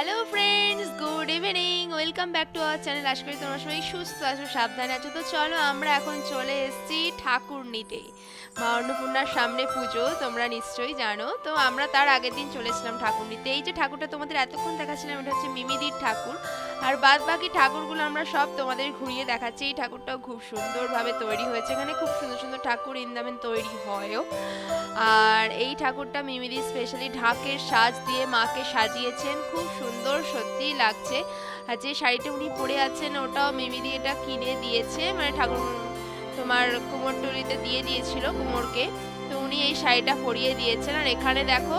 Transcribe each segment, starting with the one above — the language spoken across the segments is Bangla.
Hello friends good evening welcome back to our channel আশা করি তোমরা সবাই সুস্থ আছো, সাবধানে আছো। তো চলো, আমরা এখন চলে এসেছি ঠাকুর নিতে। মা অন্নপূর্ণার সামনে পুজো, তোমরা নিশ্চয়ই জানো। তো আমরা তার আগের দিন চলেছিলাম ঠাকুর নিতে। এই যে ঠাকুরটা তোমাদের এতক্ষণ দেখাচ্ছিলাম, এটা হচ্ছে মিমিদির ঠাকুর। আর বাদ বাকি ঠাকুরগুলো আমরা সব তোমাদের ঘুরিয়ে দেখাচ্ছি। এই ঠাকুরটাও খুব সুন্দরভাবে তৈরি হয়েছে। এখানে খুব সুন্দর সুন্দর ঠাকুর ইন্দামেন তৈরি হয়ও। আর এই ঠাকুরটা মিমিদি স্পেশালি ঢাকের সাজ দিয়ে মাকে সাজিয়েছেন। খুব সুন্দর সত্যিই লাগছে। আর যে শাড়িটা উনি পরে আছেন, ওটাও মিমিদি এটা কিনে দিয়েছে। মানে ঠাকুর তোমার কুমোরটুলিতে দিয়ে দিয়েছিল কুমোরকে। তো উনি এই শাড়িটা পরিয়ে দিয়েছেন। আর এখানে দেখো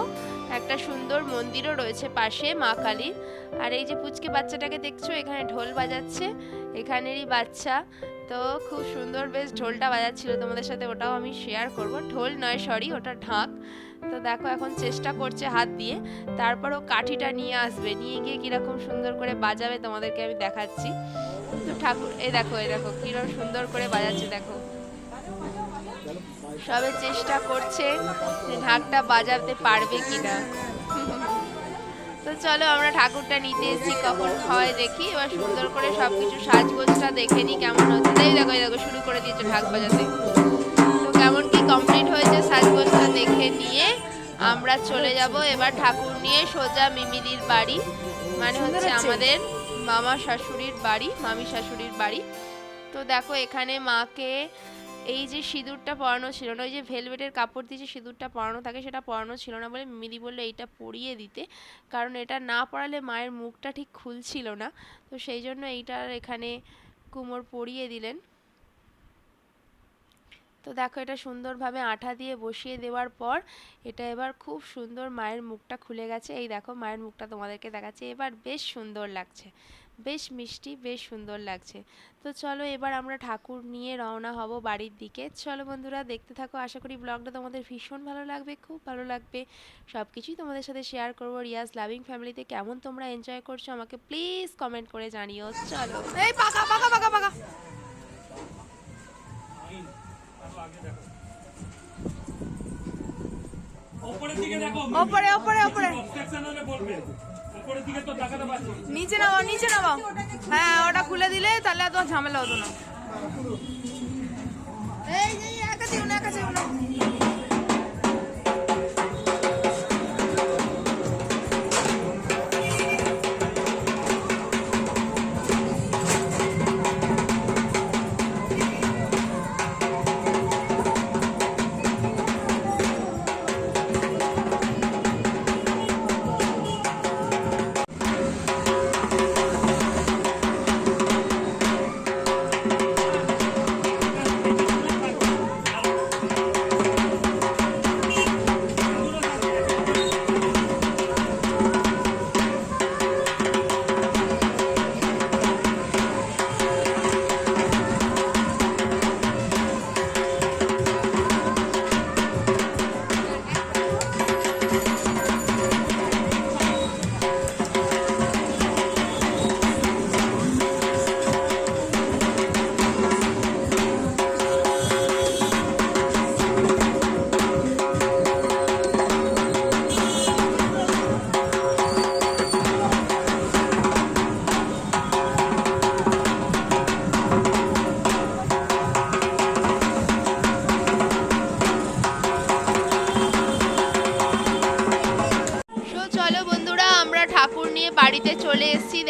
একটা সুন্দর মন্দিরও রয়েছে পাশে, মা কালীর আর এই যে পুচকে বাচ্চাটাকে দেখছ, এখানে ঢোল বাজাচ্ছে, এখানেরই বাচ্চা। তো খুব সুন্দর বেশ ঢোলটা বাজাচ্ছিল তোমাদের সাথে, ওটাও আমি শেয়ার করব। ঢোল নয় সরি ওটা ঢাক। তো দেখো এখন চেষ্টা করছে হাত দিয়ে। তারপর ও কাঠিটা নিয়ে আসবে, নিয়ে গিয়ে কীরকম সুন্দর করে বাজাবে তোমাদেরকে আমি দেখাচ্ছি। তো ঠাকুর, এই দেখো এই দেখো কীরকম সুন্দর করে বাজাচ্ছে, দেখো। সবে চেষ্টা করছে যে ঢাকটা বাজাতে পারবে কিনা। তো চলো আমরা ঠাকুরটা নিতে এসেছি কখন হয় দেখি। এবার সুন্দর করে সব কিছু সাজগোজটা দেখে নিই কেমন হচ্ছে। এই দেখো দেখো শুরু করে দিয়েছে ঢাক বাজাতে। তো কেমন কি কমপ্লিট হয়েছে সাজগোজটা দেখে নিয়ে আমরা চলে যাব। এবার ঠাকুর নিয়ে সোজা মিমিদির বাড়ি। মানে হচ্ছে। আমাদের মামা শাশুড়ির বাড়ি মামি শাশুড়ির বাড়ি। তো দেখো এখানে মাকে এই যে সিঁদুরটা পরানো ছিল না, ওই যে ভেলভেটের কাপড় দিয়ে যে সিঁদুরটা পরানো থাকে সেটা পরানো ছিল না বলে মিমিদি বলল এইটা পরিয়ে দিতে। কারণ এটা না পরালে মায়ের মুখটা ঠিক খুলছিল না। তো সেই জন্য এইটার এখানে কুমোর পরিয়ে দিলেন। তো দেখো এটা সুন্দরভাবে আঠা দিয়ে বসিয়ে দেওয়ার পর এটা এবার খুব সুন্দর মায়ের মুখটা খুলে গেছে। এই দেখো মায়ের মুখটা তোমাদেরকে দেখাচ্ছে। এবার বেশ সুন্দর লাগছে। বেশ মিষ্টি বেশ সুন্দর লাগছে। তো চলো এবার আমরা ঠাকুর নিয়ে রওনা হব বাড়ির দিকে। চলো বন্ধুরা দেখতে থাকো। আশা করি ব্লগটা তোমাদের ভীষণ ভালো লাগবে খুব ভালো লাগবে। সব কিছুই তোমাদের সাথে শেয়ার করব রিয়াজ লাভিং ফ্যামিলিতে কেমন তোমরা এনজয় করছ আমাকে প্লিজ কমেন্ট করে জানিও। চলো। এই পাকা পাকা পাকা পাকা। ওপরের দিকে দেখো। ওপরে ওপরে ওপরে। নিচে নামো নিচে নামো হ্যাঁ ওটা খুলে দিলে তাহলে আর তোমার ঝামেলা হতো না। এই এই একা দিও না একা দিও না।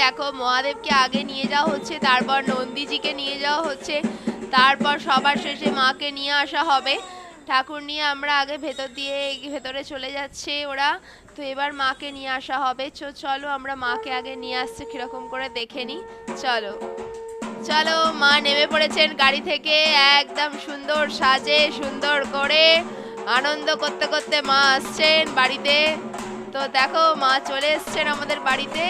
দেখো, মহাদেবকে আগে নিয়ে যাওয়া হচ্ছে, তারপর নন্দীজিকে নিয়ে যাওয়া হচ্ছে, তারপর সবার শেষে মাকে নিয়ে আসা হবে। ঠাকুর নিয়ে আমরা আগে ভেতর দিয়ে, ভেতরে চলে যাচ্ছে ওরা। তো এবার মাকে নিয়ে আসা হবে। চো, চলো আমরা মাকে আগে নিয়ে আসছে, কীরকম করে দেখে নিই। চলো। চলো, মা নেমে পড়েছেন গাড়ি থেকে, একদম সুন্দর সাজে, সুন্দর করে। আনন্দ করতে করতে মা আসছেন বাড়িতে। তো দেখো, মা চলে এসছেন আমাদের বাড়িতে।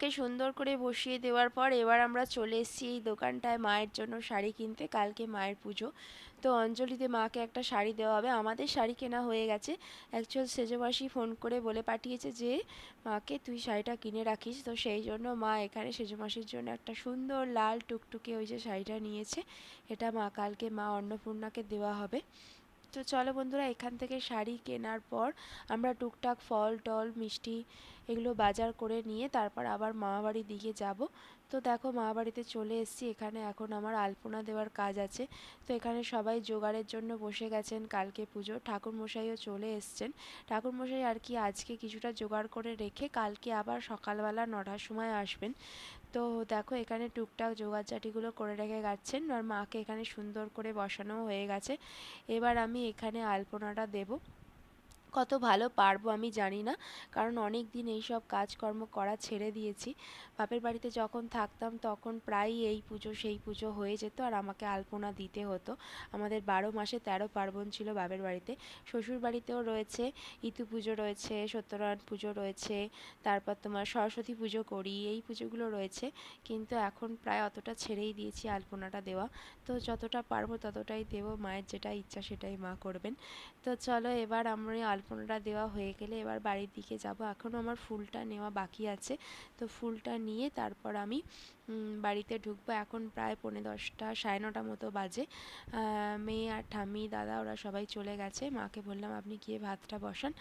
মাকে সুন্দর করে বসিয়ে দেওয়ার পর এবার আমরা চলে এসেছি এই দোকানটায় মায়ের জন্য শাড়ি কিনতে। কালকে মায়ের পুজো। তো অঞ্জলিতে মাকে একটা শাড়ি দেওয়া হবে। আমাদের শাড়ি কেনা হয়ে গেছে। অ্যাকচুয়াল সেজমাসি ফোন করে বলে পাঠিয়েছে যে, মাকে তুই শাড়িটা কিনে রাখিস। তো সেই জন্য মা এখানে সেজমাসির জন্য একটা সুন্দর লাল টুকটুকে ওই যে শাড়িটা নিয়েছে। এটা মা, কালকে মা অন্নপূর্ণাকে দেওয়া হবে। তো চলো বন্ধুরা, এখান থেকে শাড়ি কেনার পর আমরা টুকটাক ফল, টল, মিষ্টি এগুলো বাজার করে নিয়ে তারপর আবার মামাবাড়ির দিকে যাব। তো দেখো মামাবাড়িতে চলে এসেছি, এখানে এখন আমার আলপনা দেওয়ার কাজ আছে। তো এখানে সবাই জোগাড়ের জন্য বসে গেছেন কালকে পুজো। ঠাকুরমশাইও চলে এসছেন। ঠাকুরমশাই আর কি আজকে কিছুটা জোগাড় করে রেখে কালকে আবার সকালবেলা নটার সময় আসবেন। তো দেখো এখানে টুকটাক জোগাড়জাটিগুলো করে রেখে গেছেন আর মাকে এখানে সুন্দর করে বসানো হয়ে গেছে। এবার আমি এখানে আলপনাটা দেব। কত ভালো পারব আমি জানি না। কারণ অনেক দিন এইসব কাজকর্ম করা ছেড়ে দিয়েছি। বাপের বাড়িতে যখন থাকতাম তখন প্রায়ই এই পুজো সেই পুজো হয়ে যেত। আর আমাকে আলপনা দিতে হতো। আমাদের বারো মাসে তেরো পার্বণ ছিল বাপের বাড়িতে। শ্বশুর বাড়িতেও রয়েছে, ইতু পুজো রয়েছে, সত্যনারায়ণ পুজো রয়েছে, তারপর তোমার সরস্বতী পুজো করি, এই পুজোগুলো রয়েছে। কিন্তু এখন প্রায় অতটা ছেড়েই দিয়েছি আলপনাটা দেওয়া। তো যতটা পারব ততটাই দেবো, মায়ের যেটা ইচ্ছা সেটাই মা করবেন। তো চলো এবার আমরা আলপনাটা দেওয়া হয়ে গেলে এবার বাড়ির দিকে যাব। এখনও আমার ফুলটা নেওয়া বাকি আছে। তো ফুলটা নিয়ে তারপর আমি বাড়িতে ঢুকবো। এখন প্রায় পৌনে দশটা, সাড়ে নটা মতো বাজে। মেয়ে আর ঠাম্মি, দাদা ওরা সবাই চলে গেছে। মাকে বললাম, আপনি গিয়ে ভাতটা বসান,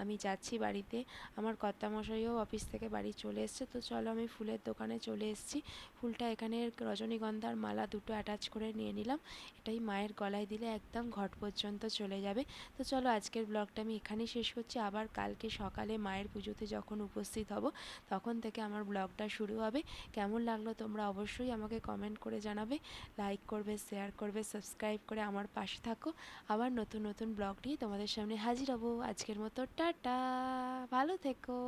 আমি যাচ্ছি বাড়িতে। আমার কর্তামশাইও অফিস থেকে বাড়ি চলে এসছে। তো চলো আমি ফুলের দোকানে চলে এসেছি। ফুলটা এখানে রজনীগন্ধার মালা দুটো অ্যাটাচ করে নিয়ে নিলাম। এটাই মায়ের গলায় দিলে একদম ঘট পর্যন্ত চলে যাবে। তো চলো আজকের ব্লগটা আমি এখানেই শেষ করছি আবার কালকে সকালে মায়ের পুজোতে যখন উপস্থিত হব, তখন থেকে আমার ব্লগটা শুরু হবে। কেমন লাগল তোমরা অবশ্যই আমাকে কমেন্ট করে জানাবে। লাইক করবে শেয়ার করবে সাবস্ক্রাইব করে আমার পাশে থাকো। আবার নতুন নতুন ব্লগ নিয়ে তোমাদের সামনে হাজির হব। আজকের মতো টাটা, ভালো থেকো।